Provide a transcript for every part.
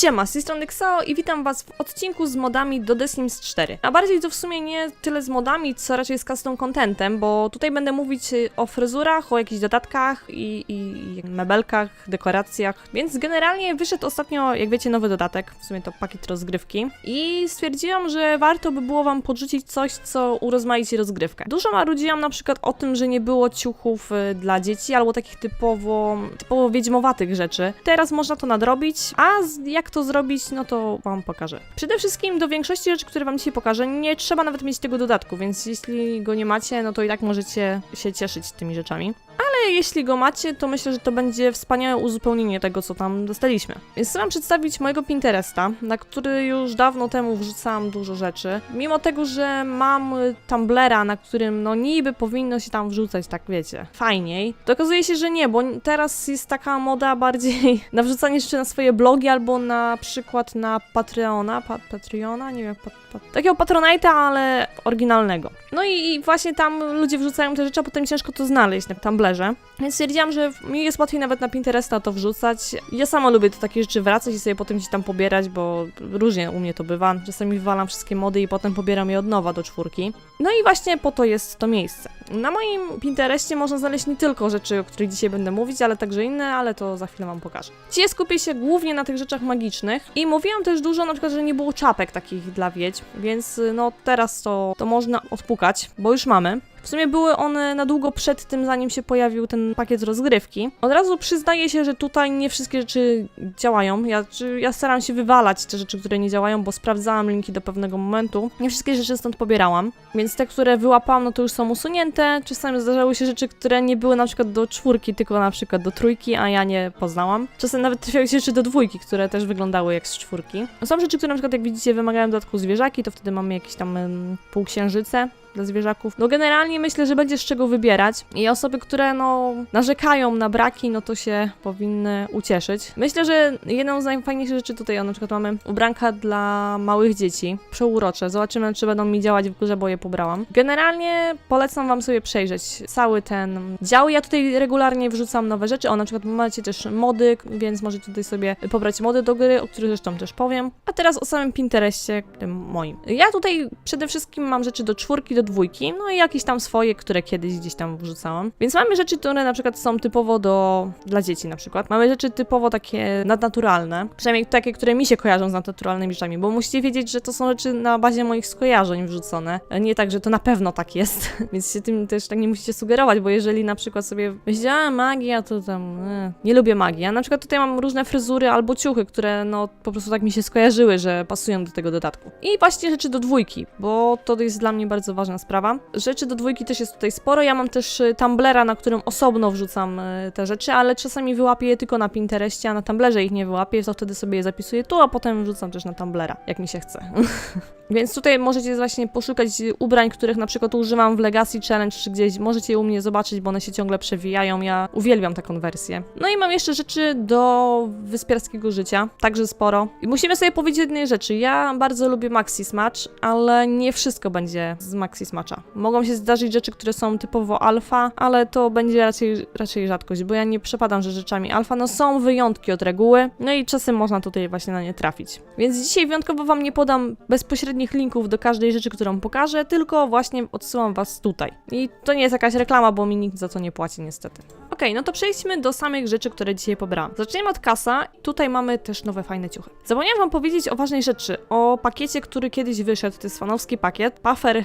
Siema, z tej strony Xao i witam was w odcinku z modami do The Sims 4. A bardziej to w sumie nie tyle z modami, co raczej z custom contentem, bo tutaj będę mówić y, o fryzurach, o jakichś dodatkach i, i, mebelkach, dekoracjach. Więc generalnie wyszedł ostatnio, jak wiecie, nowy dodatek, w sumie to pakiet rozgrywki. I stwierdziłam, że warto by było wam podrzucić coś, co urozmaici rozgrywkę. Dużo marudziłam na przykład o tym, że nie było ciuchów y, dla dzieci, albo takich typowo, typowo wiedźmowatych rzeczy. Teraz można to nadrobić, a z- to zrobić, no to wam pokażę. Przede wszystkim do większości rzeczy, które wam dzisiaj pokażę, nie trzeba nawet mieć tego dodatku, więc jeśli go nie macie, no to i tak możecie się cieszyć tymi rzeczami. Jeśli go macie, to myślę, że to będzie wspaniałe uzupełnienie tego, co tam dostaliśmy. Więc chcę wam przedstawić mojego Pinteresta, na który już dawno temu wrzucałam dużo rzeczy. Mimo tego, że mam Tumblera, na którym no niby powinno się tam wrzucać, tak wiecie, fajniej, to okazuje się, że nie, bo teraz jest taka moda bardziej na wrzucanie rzeczy na swoje blogi albo na przykład na Patreona, pa Patreona, nie wiem, pat, pat, takiego Patronite'a, ale oryginalnego. No i właśnie tam ludzie wrzucają te rzeczy, a potem ciężko to znaleźć na Tumblerze. Więc stwierdziłam, że mi jest łatwiej nawet na Pinteresta to wrzucać. Ja sama lubię do takich rzeczy wracać i sobie potem gdzieś tam pobierać, bo różnie u mnie to bywa. Czasami wywalam wszystkie mody i potem pobieram je od nowa do czwórki. No i właśnie po to jest to miejsce. Na moim Pinterestie można znaleźć nie tylko rzeczy, o których dzisiaj będę mówić, ale także inne, ale to za chwilę wam pokażę. Dzisiaj skupię się głównie na tych rzeczach magicznych i mówiłam też dużo na przykład, że nie było czapek takich dla wiedźm, więc no teraz to, to można odpukać, bo już mamy. W sumie były one na długo przed tym, zanim się pojawił ten pakiet rozgrywki. Od razu przyznaję się, że tutaj nie wszystkie rzeczy działają. Ja, ja staram się wywalać te rzeczy, które nie działają, bo sprawdzałam linki do pewnego momentu. Nie wszystkie rzeczy stąd pobierałam, więc te, które wyłapałam, no to już są usunięte. Czasami zdarzały się rzeczy, które nie były na przykład do czwórki, tylko na przykład do trójki, a ja nie poznałam. Czasem nawet trafiały się rzeczy do dwójki, które też wyglądały jak z czwórki. Są rzeczy, które na przykład jak widzicie wymagają dodatku zwierzaki, to wtedy mamy jakieś tam ym, półksiężyce dla zwierzaków. No generalnie myślę, że będzie z czego wybierać i osoby, które no narzekają na braki, no to się powinny ucieszyć. Myślę, że jedną z najfajniejszych rzeczy tutaj, o, na przykład mamy ubranka dla małych dzieci, przeurocze. Zobaczymy, czy będą mi działać w górze, bo je pobrałam. Generalnie polecam wam sobie przejrzeć cały ten dział. Ja tutaj regularnie wrzucam nowe rzeczy. O, na przykład macie też mody, więc możecie tutaj sobie pobrać mody do gry, o których zresztą też powiem. A teraz o samym Pinterestie, tym moim. Ja tutaj przede wszystkim mam rzeczy do czwórki, do dwójki, no i jakieś tam swoje, które kiedyś gdzieś tam wrzucałam. Więc mamy rzeczy, które na przykład są typowo do dla dzieci na przykład. Mamy rzeczy typowo takie nadnaturalne, przynajmniej takie, które mi się kojarzą z nadnaturalnymi rzeczami, bo musicie wiedzieć, że to są rzeczy na bazie moich skojarzeń wrzucone. Nie tak, że to na pewno tak jest, więc się tym też tak nie musicie sugerować, bo jeżeli na przykład sobie myślicie, a magia to tam, e, nie lubię magii. Ja na przykład tutaj mam różne fryzury albo ciuchy, które no po prostu tak mi się skojarzyły, że pasują do tego dodatku. I właśnie rzeczy do dwójki, bo to jest dla mnie bardzo ważna sprawa. Rzeczy do dwójki też jest tutaj sporo. Ja mam też y, Tumblera, na którym osobno wrzucam y, te rzeczy, ale czasami wyłapię je tylko na Pinterestie, a na Tumblerze ich nie wyłapię, to wtedy sobie je zapisuję tu, a potem wrzucam też na Tumblera, jak mi się chce. Więc tutaj możecie właśnie poszukać ubrań, których na przykład używam w Legacy Challenge czy gdzieś. Możecie je u mnie zobaczyć, bo one się ciągle przewijają. Ja uwielbiam tę konwersję. No i mam jeszcze rzeczy do wyspiarskiego życia, także sporo. I musimy sobie powiedzieć jednej rzeczy. Ja bardzo lubię Maxi Smatch, ale nie wszystko będzie z Maxi Smatcha. Mogą się zdarzyć rzeczy, które są typowo alfa, ale to będzie raczej, raczej rzadkość, bo ja nie przepadam że rzeczami alfa. No są wyjątki od reguły, no i czasem można tutaj właśnie na nie trafić. Więc dzisiaj wyjątkowo wam nie podam bezpośrednich linków do każdej rzeczy, którą pokażę, tylko właśnie odsyłam was tutaj. I to nie jest jakaś reklama, bo mi nikt za to nie płaci niestety. Okej, no to przejdźmy do samych rzeczy, które dzisiaj pobrałam. Zaczniemy od kasa. Tutaj mamy też nowe fajne ciuchy. Zapomniałam wam powiedzieć o ważnej rzeczy, o pakiecie, który kiedyś wyszedł, to jest fanowski pakiet, Puffer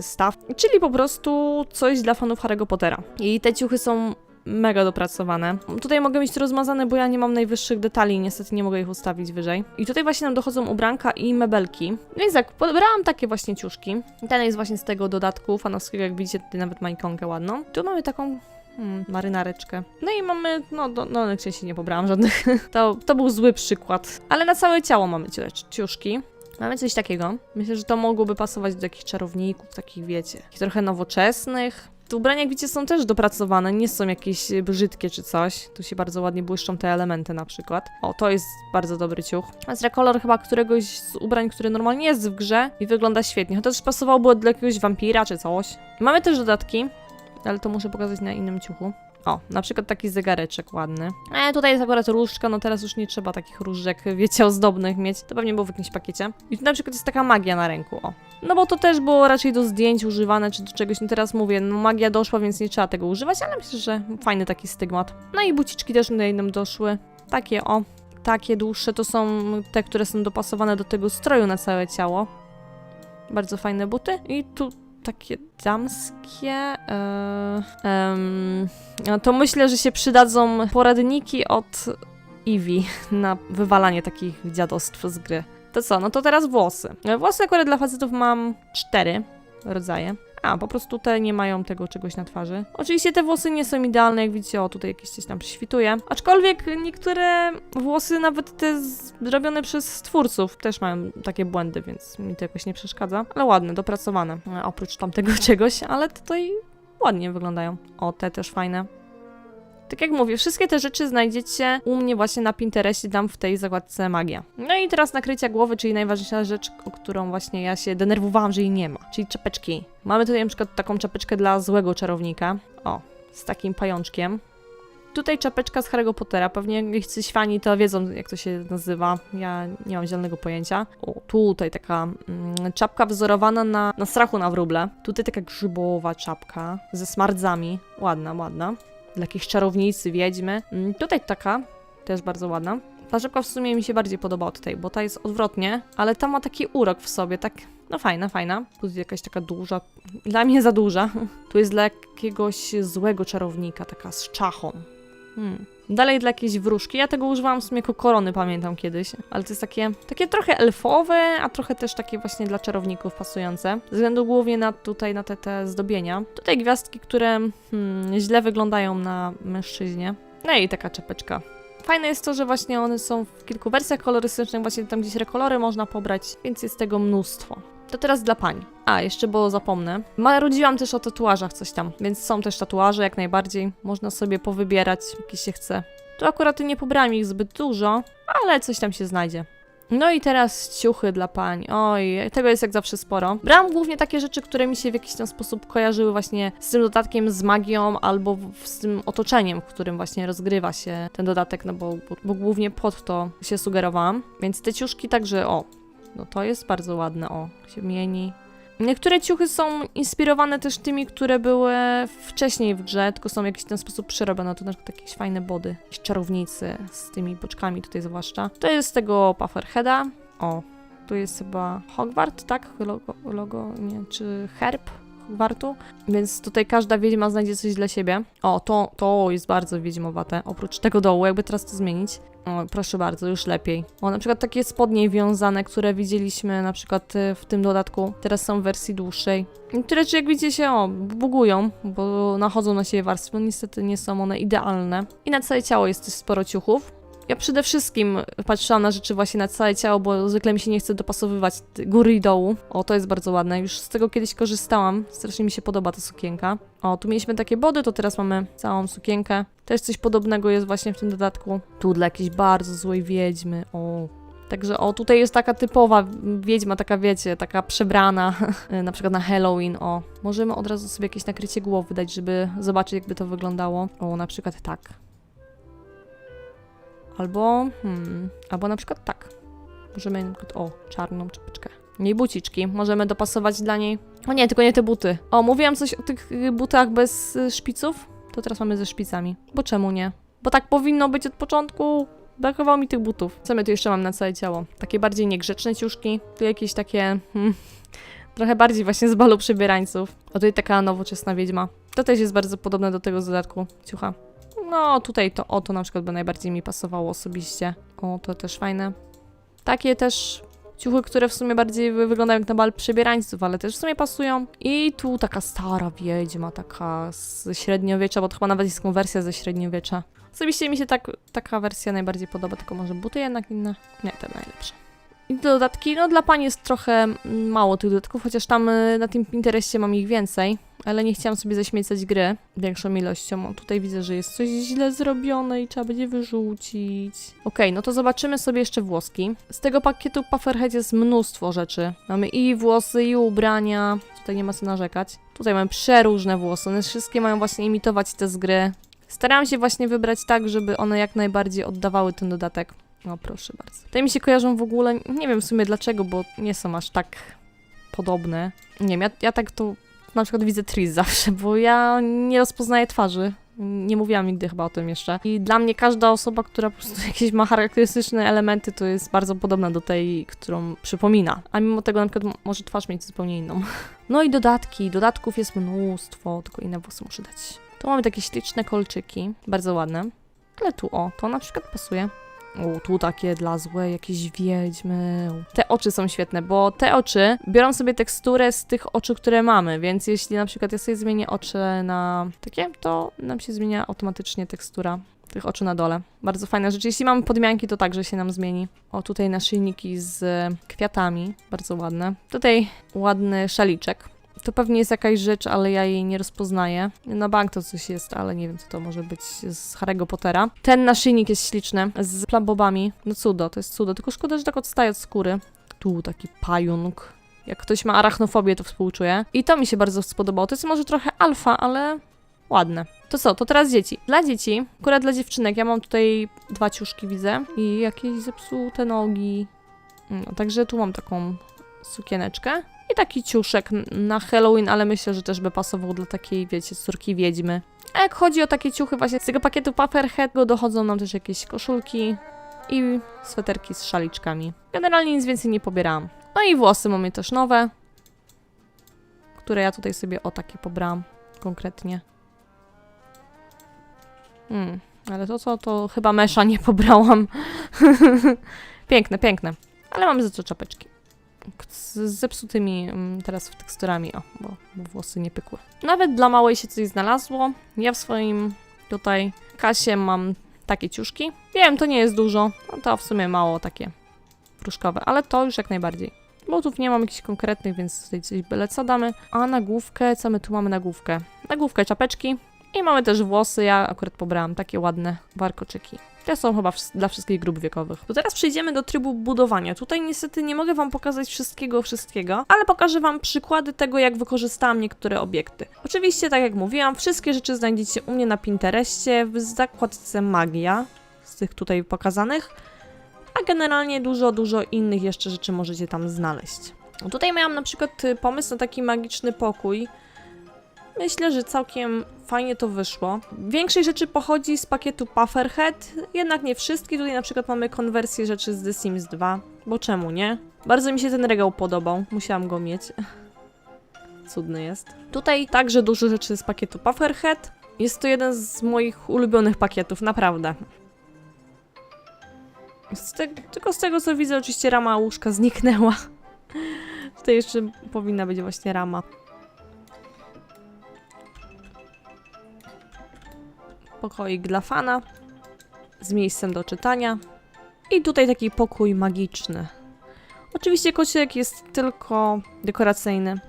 Staff, czyli po prostu coś dla fanów Harry'ego Pottera. I te ciuchy są mega dopracowane. Tutaj mogę mieć rozmazane, bo ja nie mam najwyższych detali, niestety nie mogę ich ustawić wyżej. I tutaj właśnie nam dochodzą ubranka i mebelki. Więc tak, pobrałam takie właśnie ciuszki. Ten jest właśnie z tego dodatku fanowskiego, jak widzicie, tutaj nawet ma ikonkę ładną. Tu mamy taką Hmm, marynareczkę. No i mamy, no, do, no, no się nie pobrałam żadnych. To, to był zły przykład. Ale na całe ciało mamy ciu- ciuszki. Mamy coś takiego. Myślę, że to mogłoby pasować do takich czarowników, takich wiecie, trochę nowoczesnych. Te ubrania, jak widzicie, są też dopracowane, nie są jakieś brzydkie czy coś. Tu się bardzo ładnie błyszczą te elementy na przykład. O, to jest bardzo dobry ciuch. A jest kolor chyba któregoś z ubrań, który normalnie jest w grze i wygląda świetnie. Też pasowałoby do jakiegoś wampira czy coś. Mamy też dodatki, ale to muszę pokazać na innym ciuchu. O, na przykład taki zegareczek ładny. E, tutaj jest akurat różdżka, no teraz już nie trzeba takich różdżek, wiecie, ozdobnych mieć. To pewnie było w jakimś pakiecie. I tu na przykład jest taka magia na ręku, o. No bo to też było raczej do zdjęć używane, czy do czegoś. No teraz mówię, no magia doszła, więc nie trzeba tego używać, ale myślę, że fajny taki stygmat. No i buciczki też tutaj nam doszły. Takie, o. Takie dłuższe to są te, które są dopasowane do tego stroju na całe ciało. Bardzo fajne buty. I tu takie damskie. e, no to myślę, że się przydadzą poradniki od Eevee na wywalanie takich dziadostw z gry. To co, no to teraz włosy. Włosy akurat dla facetów mam cztery rodzaje. A, po prostu te nie mają tego czegoś na twarzy. Oczywiście te włosy nie są idealne, jak widzicie, o tutaj jakieś coś tam śwituje. Aczkolwiek niektóre włosy, nawet te zrobione przez twórców, też mają takie błędy, więc mi to jakoś nie przeszkadza. Ale ładne, dopracowane. E, Oprócz tamtego czegoś, ale tutaj ładnie wyglądają. O, te też fajne. Tak jak mówię, wszystkie te rzeczy znajdziecie u mnie właśnie na Pinterestie, tam w tej zakładce magia. No i teraz nakrycia głowy, czyli najważniejsza rzecz, o którą właśnie ja się denerwowałam, że jej nie ma, czyli czapeczki. Mamy tutaj na przykład taką czapeczkę dla złego czarownika, o, z takim pajączkiem. Tutaj czapeczka z Harry'ego Pottera, pewnie jacyś fani to wiedzą, jak to się nazywa, ja nie mam zielonego pojęcia. O, tutaj taka mm, czapka wzorowana na, na strachu na wróble. Tutaj taka grzybowa czapka ze smardzami, ładna, ładna dla jakichś czarownicy, wiedźmy. Mm, Tutaj taka, też bardzo ładna. Ta rzepka w sumie mi się bardziej podoba od tej, bo ta jest odwrotnie, ale ta ma taki urok w sobie, tak, no fajna, fajna. Tu jest jakaś taka duża, dla mnie za duża. Tu jest dla jakiegoś złego czarownika, taka z czachą. Hmm. Dalej dla jakiejś wróżki. Ja tego używałam w sumie jako korony, pamiętam kiedyś. Ale to jest takie, takie trochę elfowe, a trochę też takie właśnie dla czarowników pasujące. Ze względu głównie na tutaj na te, te zdobienia. Tutaj gwiazdki, które hmm, źle wyglądają na mężczyźnie. No i taka czepeczka. Fajne jest to, że właśnie one są w kilku wersjach kolorystycznych, właśnie tam gdzieś rekolory można pobrać, więc jest tego mnóstwo. To teraz dla pań. A, jeszcze było zapomnę. Marudziłam też o tatuażach coś tam, więc są też tatuaże jak najbardziej. Można sobie powybierać, jakie się chce. Tu akurat nie pobrałam ich zbyt dużo, ale coś tam się znajdzie. No i teraz ciuchy dla pań. Oj, tego jest jak zawsze sporo. Brałam głównie takie rzeczy, które mi się w jakiś tam sposób kojarzyły właśnie z tym dodatkiem, z magią albo z tym otoczeniem, w którym właśnie rozgrywa się ten dodatek, no bo, bo, bo głównie pod to się sugerowałam. Więc te ciuszki także, o, no to jest bardzo ładne, o, się mieni. Niektóre ciuchy są inspirowane też tymi, które były wcześniej w grze, tylko są w jakiś ten sposób przerobione. To na przykład jakieś fajne body, jakieś czarownicy z tymi boczkami tutaj zwłaszcza. To jest z tego Pufferheada. O, tu jest chyba Hogwart, tak? Logo, logo nie, czy herb Hogwartu. Więc tutaj każda wiedźma znajdzie coś dla siebie. O, to, to jest bardzo wiedźmowate. Oprócz tego dołu, jakby teraz to zmienić. O, proszę bardzo, już lepiej. O, na przykład takie spodnie wiązane, które widzieliśmy na przykład y, w tym dodatku, teraz są w wersji dłuższej. Niektóre rzeczy, jak widzicie, się o, bugują, bo nachodzą na siebie warstwy, no niestety nie są one idealne. I na całe ciało jest też sporo ciuchów. Ja przede wszystkim patrzyłam na rzeczy właśnie na całe ciało, bo zwykle mi się nie chce dopasowywać góry i dołu. O, to jest bardzo ładne. Już z tego kiedyś korzystałam. Strasznie mi się podoba ta sukienka. O, tu mieliśmy takie body, to teraz mamy całą sukienkę. Też coś podobnego jest właśnie w tym dodatku. Tu dla jakiejś bardzo złej wiedźmy. O, Także o, tutaj jest taka typowa wiedźma, taka wiecie, taka przebrana, na przykład na Halloween, o. Możemy od razu sobie jakieś nakrycie głowy dać, żeby zobaczyć, jakby to wyglądało. O, na przykład tak. Albo, hmm, albo na przykład tak. Możemy na przykład, o, czarną czapeczkę. I buciczki, możemy dopasować dla niej. O nie, tylko nie te buty. O, mówiłam coś o tych y, butach bez y, szpiców, to teraz mamy ze szpicami. Bo czemu nie? Bo tak powinno być od początku. Brakowało mi tych butów. Co my tu jeszcze mam na całe ciało? Takie bardziej niegrzeczne ciuszki. Tu jakieś takie... Hmm, trochę bardziej właśnie z balu przebierańców. O, tutaj taka nowoczesna wiedźma. To też jest bardzo podobne do tego z dodatku. Ciucha. No, tutaj to, o, to na przykład by najbardziej mi pasowało osobiście. O, to też fajne. Takie też ciuchy, które w sumie bardziej wy- wyglądają jak na bal przebierańców, ale też w sumie pasują. I tu taka stara wiedźma, taka z średniowiecza, bo to chyba nawet jest konwersja ze średniowiecza. Osobiście mi się tak, taka wersja najbardziej podoba, tylko może buty jednak inne. Nie, te najlepsze. I dodatki, no dla pani jest trochę mm, mało tych dodatków, chociaż tam y, na tym Pinterestie mam ich więcej, ale nie chciałam sobie zaśmiecać gry większą ilością. O, tutaj widzę, że jest coś źle zrobione i trzeba będzie wyrzucić. Okej, no to zobaczymy sobie jeszcze włoski. Z tego pakietu Pufferhead jest mnóstwo rzeczy. Mamy i włosy, i ubrania. Tutaj nie ma co narzekać. Tutaj mamy przeróżne włosy. One wszystkie mają właśnie imitować te z gry. Starałam się właśnie wybrać tak, żeby one jak najbardziej oddawały ten dodatek. O, proszę bardzo. Te mi się kojarzą w ogóle, nie wiem w sumie dlaczego, bo nie są aż tak podobne. Nie wiem, ja, ja tak to na przykład widzę Tris zawsze, bo ja nie rozpoznaję twarzy. Nie mówiłam nigdy chyba o tym jeszcze. I dla mnie każda osoba, która po prostu jakieś ma charakterystyczne elementy, to jest bardzo podobna do tej, którą przypomina. A mimo tego na przykład może twarz mieć zupełnie inną. No i dodatki. Dodatków jest mnóstwo, tylko inne włosy muszę dać. Tu mamy takie śliczne kolczyki, bardzo ładne. Ale tu o, to na przykład pasuje. O, tu takie dla złej, jakieś wiedźmy. Te oczy są świetne, bo te oczy biorą sobie teksturę z tych oczu, które mamy, więc jeśli na przykład ja sobie zmienię oczy na takie, to nam się zmienia automatycznie tekstura tych oczu na dole. Bardzo fajna rzecz. Jeśli mamy podmianki, to także się nam zmieni. O, tutaj naszyjniki z kwiatami, bardzo ładne. Tutaj ładny szaliczek. To pewnie jest jakaś rzecz, ale ja jej nie rozpoznaję. Na bank to coś jest, ale nie wiem, co to może być z Harry'ego Pottera. Ten naszyjnik jest śliczny, z plambobami. No cudo, to jest cudo. Tylko szkoda, że tak odstaje od skóry. Tu taki pająk. Jak ktoś ma arachnofobię, to współczuję. I to mi się bardzo spodobało. To jest może trochę alfa, ale ładne. To co, to teraz dzieci. Dla dzieci, akurat dla dziewczynek, ja mam tutaj dwa ciuszki, widzę. I jakieś zepsute nogi. No, także tu mam taką sukieneczkę. I taki ciuszek na Halloween, ale myślę, że też by pasował dla takiej, wiecie, córki wiedźmy. A jak chodzi o takie ciuchy właśnie z tego pakietu Pufferhead, dochodzą nam też jakieś koszulki i sweterki z szaliczkami. Generalnie nic więcej nie pobierałam. No i włosy mamy też nowe, które ja tutaj sobie o takie pobrałam konkretnie. Hmm, ale to co, to chyba mesza nie pobrałam. piękne, piękne. Ale mamy za co czapeczki. Z zepsutymi mm, teraz w teksturami, o, bo, bo włosy nie pykły. Nawet dla małej się coś znalazło. Ja w swoim tutaj kasie mam takie ciuszki. Wiem, to nie jest dużo, no to w sumie mało takie pruszkowe, ale to już jak najbardziej. Butów nie mam jakichś konkretnych, więc tutaj coś byle co damy. A na główkę, co my tu mamy na główkę? Na główkę czapeczki i mamy też włosy, ja akurat pobrałam takie ładne warkoczyki. Te są chyba dla wszystkich grup wiekowych. To teraz przejdziemy do trybu budowania. Tutaj niestety nie mogę Wam pokazać wszystkiego, wszystkiego, ale pokażę Wam przykłady tego, jak wykorzystałam niektóre obiekty. Oczywiście, tak jak mówiłam, wszystkie rzeczy znajdziecie u mnie na Pinterestie w zakładce Magia, z tych tutaj pokazanych, a generalnie dużo, dużo innych jeszcze rzeczy możecie tam znaleźć. Tutaj miałam na przykład y, pomysł na taki magiczny pokój. Myślę, że całkiem fajnie to wyszło. Większość rzeczy pochodzi z pakietu Pufferhead, jednak nie wszystkie. Tutaj na przykład mamy konwersję rzeczy z The Sims 2, bo czemu nie? Bardzo mi się ten regał podobał, musiałam go mieć. Cudny jest. Tutaj także dużo rzeczy z pakietu Pufferhead. Jest to jeden z moich ulubionych pakietów, naprawdę. Z te, tylko z tego co widzę, oczywiście rama łóżka zniknęła. Tutaj jeszcze powinna być właśnie rama. Pokoik dla fana z miejscem do czytania. I tutaj taki pokój magiczny. Oczywiście kociek jest tylko dekoracyjny.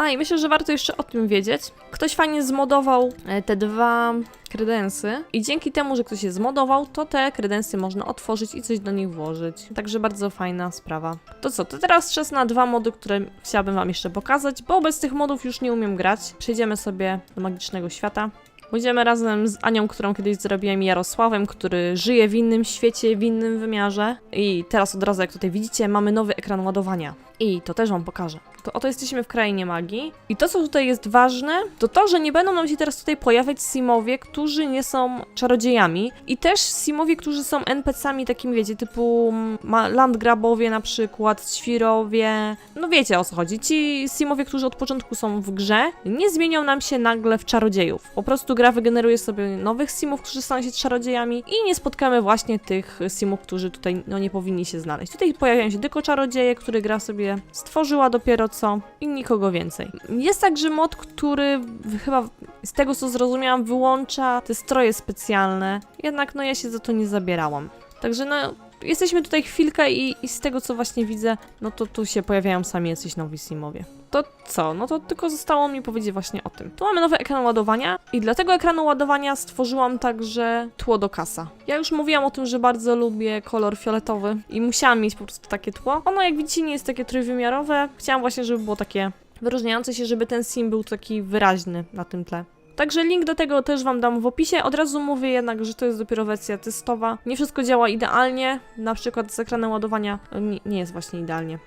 A i myślę, że warto jeszcze o tym wiedzieć. Ktoś fajnie zmodował e, te dwa kredensy i dzięki temu, że ktoś je zmodował, to te kredensy można otworzyć i coś do nich włożyć. Także bardzo fajna sprawa. To co, to teraz czas na dwa mody, które chciałabym wam jeszcze pokazać, bo bez tych modów już nie umiem grać. Przejdziemy sobie do magicznego świata. Pójdziemy razem z Anią, którą kiedyś zrobiłem, Jarosławem, który żyje w innym świecie, w innym wymiarze. I teraz od razu, jak tutaj widzicie, mamy nowy ekran ładowania. I to też wam pokażę. To oto jesteśmy w krainie magii. I to, co tutaj jest ważne, to to, że nie będą nam się teraz tutaj pojawiać simowie, którzy nie są czarodziejami. I też simowie, którzy są NPC-ami takimi, wiecie, typu ma- landgrabowie na przykład, świrowie. No wiecie o co chodzi. Ci simowie, którzy od początku są w grze, nie zmienią nam się nagle w czarodziejów. Po prostu gra wygeneruje sobie nowych simów, którzy staną się czarodziejami i nie spotkamy właśnie tych simów, którzy tutaj no, nie powinni się znaleźć. Tutaj pojawiają się tylko czarodzieje, które gra sobie stworzyła dopiero co i nikogo więcej. Jest także mod, który chyba z tego co zrozumiałam wyłącza te stroje specjalne, jednak no ja się za to nie zabierałam. Także no jesteśmy tutaj chwilkę i, i z tego co właśnie widzę, no to tu się pojawiają sami jacyś nowi simowie. To co? No to tylko zostało mi powiedzieć właśnie o tym. Tu mamy nowy ekran ładowania i dla tego ekranu ładowania stworzyłam także tło do kasa. Ja już mówiłam o tym, że bardzo lubię kolor fioletowy i musiałam mieć po prostu takie tło. Ono jak widzicie nie jest takie trójwymiarowe. Chciałam właśnie, żeby było takie wyróżniające się, żeby ten sim był taki wyraźny na tym tle. Także link do tego też Wam dam w opisie. Od razu mówię jednak, że to jest dopiero wersja testowa. Nie wszystko działa idealnie. Na przykład z ekranem ładowania nie, nie jest właśnie idealnie.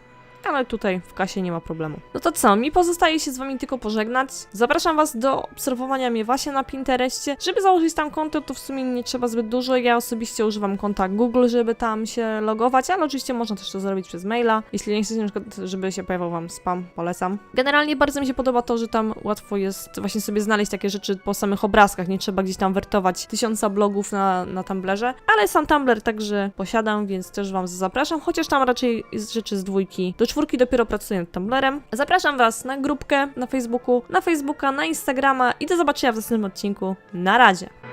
Ale tutaj w kasie nie ma problemu. No to co, mi pozostaje się z wami tylko pożegnać. Zapraszam was do obserwowania mnie właśnie na Pinterestie. Żeby założyć tam konto, to w sumie nie trzeba zbyt dużo. Ja osobiście używam konta Google, żeby tam się logować, ale oczywiście można też to zrobić przez maila. Jeśli nie chcecie, na przykład, żeby się pojawiał wam spam, polecam. Generalnie bardzo mi się podoba to, że tam łatwo jest właśnie sobie znaleźć takie rzeczy po samych obrazkach. Nie trzeba gdzieś tam wertować tysiąca blogów na, na Tumblerze, ale sam Tumblr także posiadam, więc też wam zapraszam, chociaż tam raczej jest rzeczy z dwójki do czwórki dopiero pracuję nad Tumblrem. Zapraszam was na grupkę na Facebooku, na Facebooka, na Instagrama i do zobaczenia w następnym odcinku. Na razie!